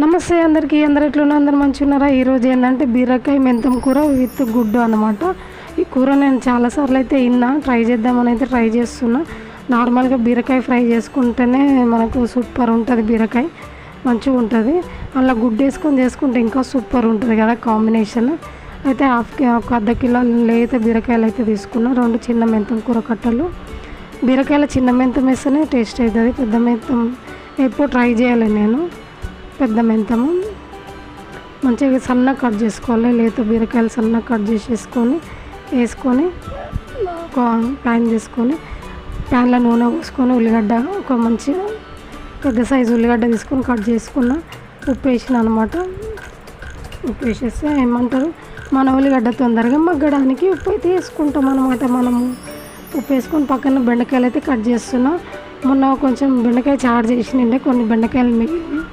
నమస్తే అందరికీ అందరు ఎట్లున్నా అందరు మంచిగా ఉన్నారా ఈరోజు ఏంటంటే బీరకాయ మెంతం కూర విత్ గుడ్డు అనమాట ఈ కూర నేను చాలాసార్లు అయితే విన్నా ట్రై చేద్దామని అయితే ట్రై చేస్తున్నా. నార్మల్గా బీరకాయ ఫ్రై చేసుకుంటేనే మనకు సూపర్ ఉంటుంది బీరకాయ మంచిగా ఉంటుంది. అలా గుడ్డు వేసుకొని చేసుకుంటే ఇంకా సూపర్ ఉంటుంది కదా కాంబినేషన్. అయితే హాఫ్ ఒక అర్ధ కిలో లేత బీరకాయలు అయితే తీసుకున్నా రెండు చిన్న మెంతం కూర కట్టలు. బీరకాయల చిన్న మెంతం వేస్తేనే టేస్ట్ అవుతుంది పెద్ద మెంతం ఎప్పుడు ట్రై చేయాలి నేను. పెద్ద మెంతము. మంచిగా సన్నగా కట్ చేసుకోవాలి. లేత బీరకాయలు సన్నగా కట్ చేసేసుకొని వేసుకొని ఒక ప్యాన్ తీసుకొని ప్యాన్లో నూనె పోసుకొని ఉల్లిగడ్డ ఒక మంచి పెద్ద సైజు ఉల్లిగడ్డ తీసుకొని కట్ చేసుకున్న ఉప్పు వేసిన అనమాట ఉప్పు వేసేస్తే ఏమంటారు? మన ఉల్లిగడ్డ తొందరగా మగ్గడానికి ఉప్పు అయితే వేసుకుంటాం అనమాట మనము. ఉప్పు వేసుకొని పక్కన బెండకాయలు అయితే కట్ చేస్తున్నాం. మొన్న కొంచెం బెండకాయ చారు చేసినండే. కొన్ని బెండకాయలు మిగిలినాయి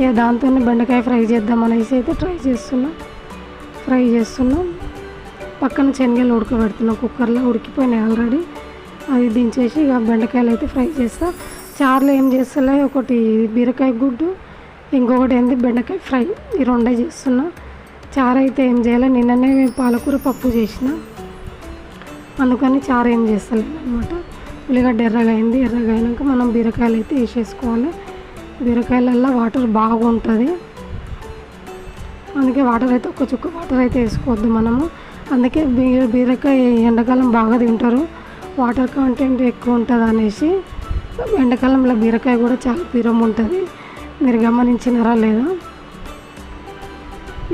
ఇక దాంతో బెండకాయ ఫ్రై చేద్దాం అనేసి అయితే ట్రై చేస్తున్నాం. ఫ్రై చేస్తున్నాం. పక్కన శనగలు ఉడకబెడుతున్నాం. కుక్కర్లో ఉడికిపోయినాయి ఆల్రెడీ అది దించేసి ఇక బెండకాయలు అయితే ఫ్రై చేస్తా. చారులో ఏం చేస్తలే ఒకటి బీరకాయ గుడ్డు ఇంకొకటి ఏంది బెండకాయ ఫ్రై. ఈ రెండే చేస్తున్నా. చారు అయితే ఏం చేయాలి నిన్ననే పాలకూర పప్పు చేసిన. అందుకని చారు ఏం చేస్తలేదు అనమాట ఉల్లిగడ్డ ఎర్రగా అయింది ఎర్రగా అయినాక మనం బీరకాయలు అయితే వేసేసుకోవాలి. బీరకాయలల్లో వాటర్ బాగుంటుంది. అందుకే వాటర్ అయితే ఒక చుక్క వాటర్ అయితే వేసుకోవద్దు మనము. అందుకే బీ బీరకాయ ఎండాకాలం బాగా తింటారు. వాటర్ కంటెంట్ ఎక్కువ ఉంటుంది అనేసి ఎండాకాలంలో బీరకాయ కూడా చాలా పీరం ఉంటుంది. మీరు గమనించినారా లేదా?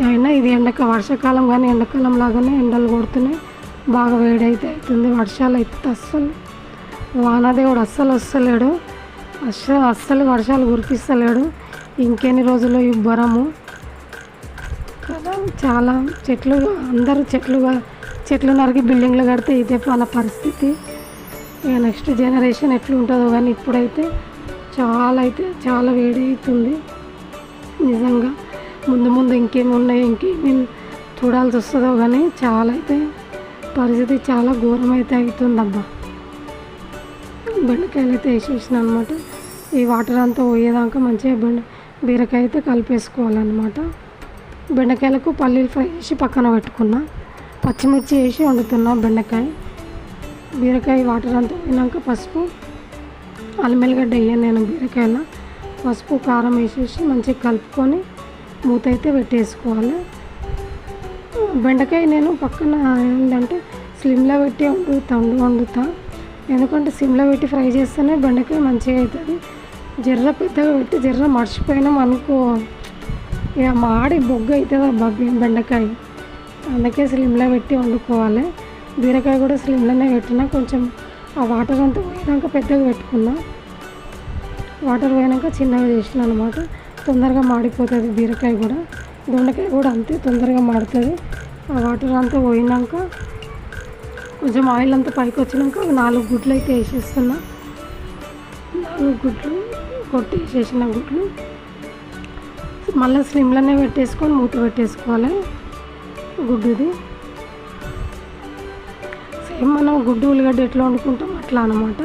అయినా ఇది ఎండక వర్షాకాలం కానీ ఎండాకాలం లాగానే ఎండలు కొడుతున్నాయి. బాగా వేడైతే అవుతుంది. వర్షాలు అయితే అస్సలు వానదేవుడు అస్సలు వస్తలేడు. అస్సలు అస్సలు వర్షాలు కురిపిస్తలేడు. ఇంకెన్ని రోజులు బరము కదా చాలా చెట్లు అందరూ చెట్లుగా చెట్లు నరికి బిల్డింగ్లు కడితే ఇదే మన పరిస్థితి. ఇక నెక్స్ట్ జనరేషన్ ఎట్లుంటుందో కానీ ఇప్పుడైతే చాలా అయితే చాలా వేడి అవుతుంది నిజంగా ముందు ముందు ఇంకేమున్నాయి ఇంకేమేమి చూడాల్సి వస్తుందో కానీ చాలా అయితే పరిస్థితి చాలా ఘోరం అయితే బెండకాయలు అయితే వేసేసిన అనమాట ఈ వాటర్ అంతా పోయేదాకా మంచిగా బెండ బీరకాయ అయితే కలిపేసుకోవాలన్నమాట. బెండకాయలకు పల్లీలు ఫ్రై చేసి పక్కన పెట్టుకున్నా. పచ్చిమిర్చి వేసి వండుతున్నా బెండకాయ. బీరకాయ వాటర్ అంతా పోయినాక పసుపు అల్లమెల్లిగడ్డ వేయను నేను బీరకాయలో. పసుపు కారం వేసేసి మంచిగా కలుపుకొని మూత అయితే పెట్టేసుకోవాలి. బెండకాయ నేను పక్కన ఏంటంటే స్లిమ్లో పెట్టి వండుతా వండు వండుతా. ఎందుకంటే సిమ్లో పెట్టి ఫ్రై చేస్తేనే బెండకాయ మంచిగా అవుతుంది. జర్ర పెద్దగా పెట్టి జర్ర మర్చిపోయినాం అనుకో. ఇక మాడి బొగ్గు అవుతుంది అబ్బా బెండకాయ. అందుకే స్లిమ్లో పెట్టి వండుకోవాలి. బీరకాయ కూడా స్లిమ్లోనే పెట్టినా కొంచెం ఆ వాటర్ అంతా పోయినాక పెద్దగా పెట్టుకున్నా. వాటర్ పోయినాక చిన్నగా చేసిన అనమాట తొందరగా మాడిపోతుంది బీరకాయ కూడా. దొండకాయ కూడా అంతే తొందరగా మాడుతుంది. ఆ వాటర్ అంతా పోయినాక కొంచెం ఆయిల్ అంతా పైకి వచ్చినాక నాలుగు గుడ్లు అయితే వేసేస్తున్నా. నాలుగు గుడ్లు కొట్టి వేసేసిన గుడ్లు. మళ్ళీ స్లిమ్లోనే పెట్టేసుకొని మూత పెట్టేసుకోవాలి. గుడ్డుది. సేమ్ మనం గుడ్డు ఉల్లిగడ్డ ఎట్లా వండుకుంటాం అట్లా అనమాట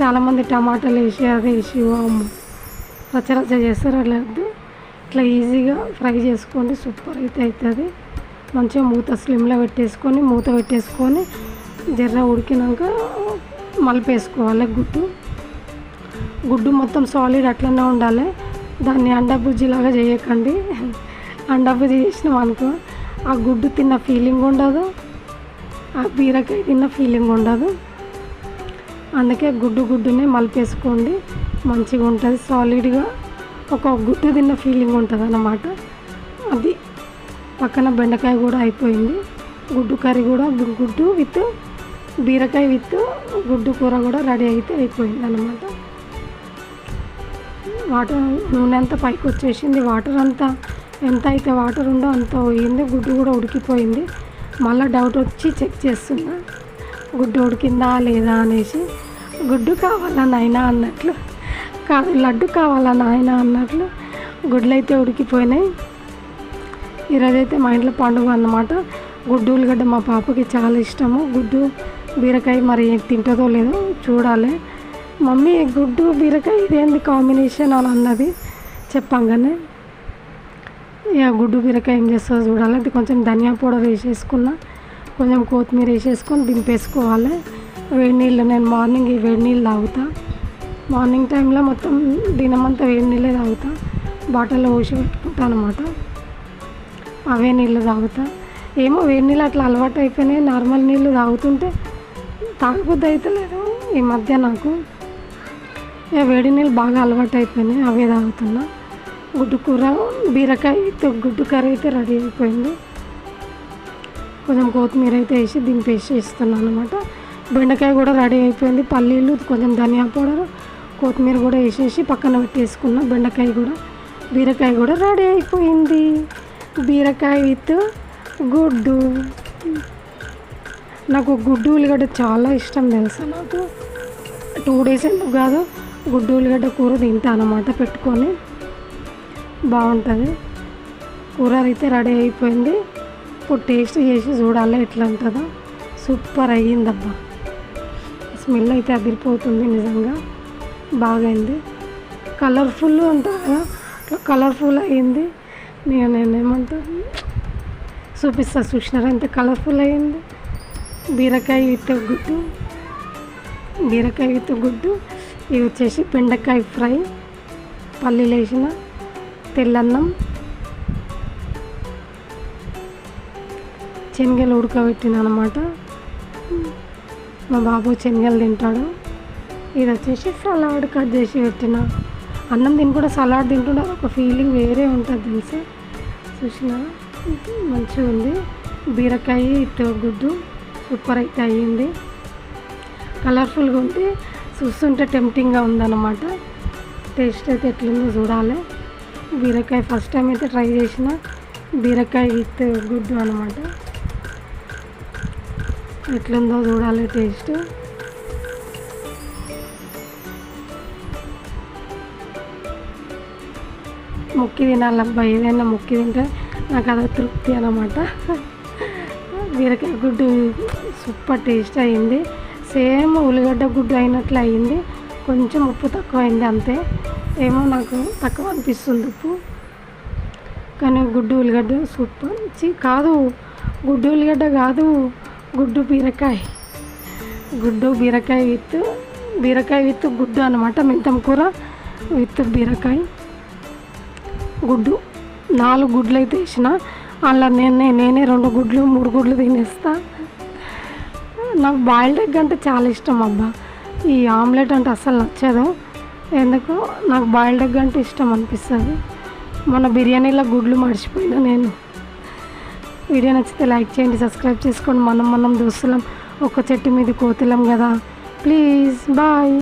చాలామంది టమాటాలు వేసి అది వేసి వామ్మో. రచ్చ రచ్చ చేస్తారు అలా ఇట్లా ఈజీగా ఫ్రై చేసుకోండి సూపర్ అయితే అవుతుంది. మంచిగా మూత స్లిమ్లో పెట్టేసుకొని మూత పెట్టేసుకొని జర్ర ఉడికినాక మలిపేసుకోవాలి గుడ్డు. గుడ్డు మొత్తం సాలిడ్ అట్లనే ఉండాలి. దాన్ని అండాబుజ్జిలాగా చేయకండి. అండాబుజ్జి చేసినాం అనుకో ఆ గుడ్డు తిన్న ఫీలింగ్ ఉండదు. ఆ బీరకాయ తిన్న ఫీలింగ్ ఉండదు. అందుకే గుడ్డు గుడ్డునే మలిపేసుకోండి. మంచిగా ఉంటుంది సాలిడ్గా ఒక గుడ్డు తిన్న ఫీలింగ్ ఉంటుంది అన్నమాట అది పక్కన బెండకాయ కూడా అయిపోయింది. గుడ్డు కర్రీ కూడా గుడ్డు విత్ బీరకాయ విత్ గుడ్డు కూర కూడా రెడీ అయితే అయిపోయింది అనమాట వాటర్ నూనె అంతా పైకి వచ్చేసింది. వాటర్ అంతా ఎంత అయితే వాటర్ ఉందో అంత పోయింది. గుడ్డు కూడా ఉడికిపోయింది. మళ్ళీ డౌట్ వచ్చి చెక్ చేస్తున్నా. గుడ్డు ఉడికిందా లేదా అనేసి. గుడ్డు కావాలా నాయనా అన్నట్లు. కాదు లడ్డు కావాలా నాయన అన్నట్లు. గుడ్లు అయితే ఉడికిపోయినాయి. ఈరోజైతే మా ఇంట్లో పండుగ అన్నమాట. గుడ్డు ఉల్లిగడ్డ మా పాపకి చాలా ఇష్టము. గుడ్డు బీరకాయ మరి తింటుందో లేదో చూడాలి. మమ్మీ గుడ్డు బీరకాయ ఇదేంది కాంబినేషన్ అని అన్నది చెప్పంగానే ఇక గుడ్డు బీరకాయ ఏం చేస్తుందో చూడాలి. అది కొంచెం ధనియా పౌడర్ వేసేసుకున్నా కొంచెం కొత్తిమీర వేసేసుకొని దింపేసుకోవాలి. వేడి నీళ్ళు నేను మార్నింగ్ ఈ వేడి నీళ్ళు తాగుతా. మార్నింగ్ టైంలో మొత్తం దినమంతా వేడి నీళ్ళే తాగుతా. బాటిల్లో పోసి పెట్టుకుంటా అనమాట అవే నీళ్ళు తాగుతా. ఏమో వేడి నీళ్ళు అట్లా అలవాటు అయిపోయినాయి. నార్మల్ నీళ్ళు తాగుతుంటే తాగబుద్ధి అవుతలేదు ఈ మధ్య నాకు ఇక వేడి నీళ్ళు బాగా అలవాటు అయిపోయినాయి. అవే తాగుతున్నా. గుడ్డు కూర బీరకాయ అయితే గుడ్డు కర్రీ అయితే రెడీ అయిపోయింది. కొంచెం కొత్తిమీర అయితే వేసి దింపేసి ఇస్తున్నాను అనమాట బెండకాయ కూడా రెడీ అయిపోయింది. పల్లీలు కొంచెం ధనియా పౌడర్ కొత్తిమీర కూడా వేసేసి పక్కన పెట్టేసుకున్న. బెండకాయ కూడా బీరకాయ కూడా రెడీ అయిపోయింది. బీరకాయ విత్ గుడ్డు. నాకు గుడ్డు ఉల్లిగడ్డ చాలా ఇష్టం తెలుసా నాకు? టూ డేస్ ఎందుకు కాదు గుడ్డు ఉల్లిగడ్డ కూర తింటాను పెట్టుకొని. బాగుంటుంది. కూర అయితే రెడీ అయిపోయింది. ఇప్పుడు టేస్ట్ చేసి చూడాలి ఎట్లా ఉంటుందో. సూపర్ అయ్యిందబ్బా. స్మెల్ అయితే అదిరిపోతుంది నిజంగా. బాగైంది. కలర్ఫుల్ ఉంటుంది కదా? కలర్ఫుల్ అయ్యింది. నేను నేనేమంటాను? చూపిస్తా చూసినారా? ఎంత కలర్ఫుల్ అయింది. బీరకాయ విత్ గుడ్డు. బీరకాయ విత్ గుడ్డు. ఇవి వచ్చేసి బెండకాయ ఫ్రై. పల్లీలు వేసిన తెల్లన్నం. శనగలు ఉడకబెట్టిన అనమాట మా బాబు శనగలు తింటాడు. ఇది వచ్చేసి సలాడ్ కట్ చేసి పెట్టిన. అన్నం తిని కూడా సలాడ్ తింటుంటే ఒక ఫీలింగ్ వేరే ఉంటుంది తెలిసి? చూసిన మంచిగా ఉంది. బీరకాయ ఇటు గుడ్డు సూపర్ అయితే అయ్యింది. కలర్ఫుల్గా ఉంది చూస్తుంటే టెంప్టింగ్గా ఉందన్నమాట. టేస్ట్ అయితే ఎట్లుందో చూడాలి. బీరకాయ ఫస్ట్ టైం అయితే ట్రై చేసిన బీరకాయ విత్ గుడ్డు అనమాట ఎట్లుందో చూడాలి టేస్ట్ మొక్కి తినాలబ్బా ఏదైనా మొక్కి తింటే నాకు అదో తృప్తి అనమాట బీరకాయ గుడ్డు సూపర్ టేస్ట్ అయింది. సేమ్ ఉల్లిగడ్డ గుడ్డు అయినట్లు అయింది. కొంచెం ఉప్పు తక్కువ అయింది అంతే. ఏమో నాకు తక్కువ అనిపిస్తుంది ఉప్పు. కానీ గుడ్డు ఉల్లిగడ్డ సూపర్. కాదు గుడ్డు ఉల్లిగడ్డ కాదు గుడ్డు బీరకాయ. గుడ్డు బీరకాయ విత్ బీరకాయ విత్ గుడ్డు అనమాట మెంతం కూర విత్ బీరకాయ. గుడ్డు నాలుగు గుడ్లు అయితే వేసిన. అలా నేనే నేనే రెండు గుడ్లు మూడు గుడ్లు తినేస్తా. నాకు బాయిల్డ్ ఎగ్ అంటే చాలా ఇష్టం అబ్బా. ఈ ఆమ్లెట్ అంటే అస్సలు నచ్చదు. ఎందుకు నాకు బాయిల్డ్ ఎగ్ అంటే ఇష్టం అనిపిస్తుంది. మొన్న బిర్యానీలో గుడ్లు మర్చిపోయినా నేను. వీడియో నచ్చితే లైక్ చేయండి సబ్స్క్రైబ్ చేసుకోండి. మనం మనం దోస్తులం ఒక చెట్టు మీద కోతులం కదా. Please bye.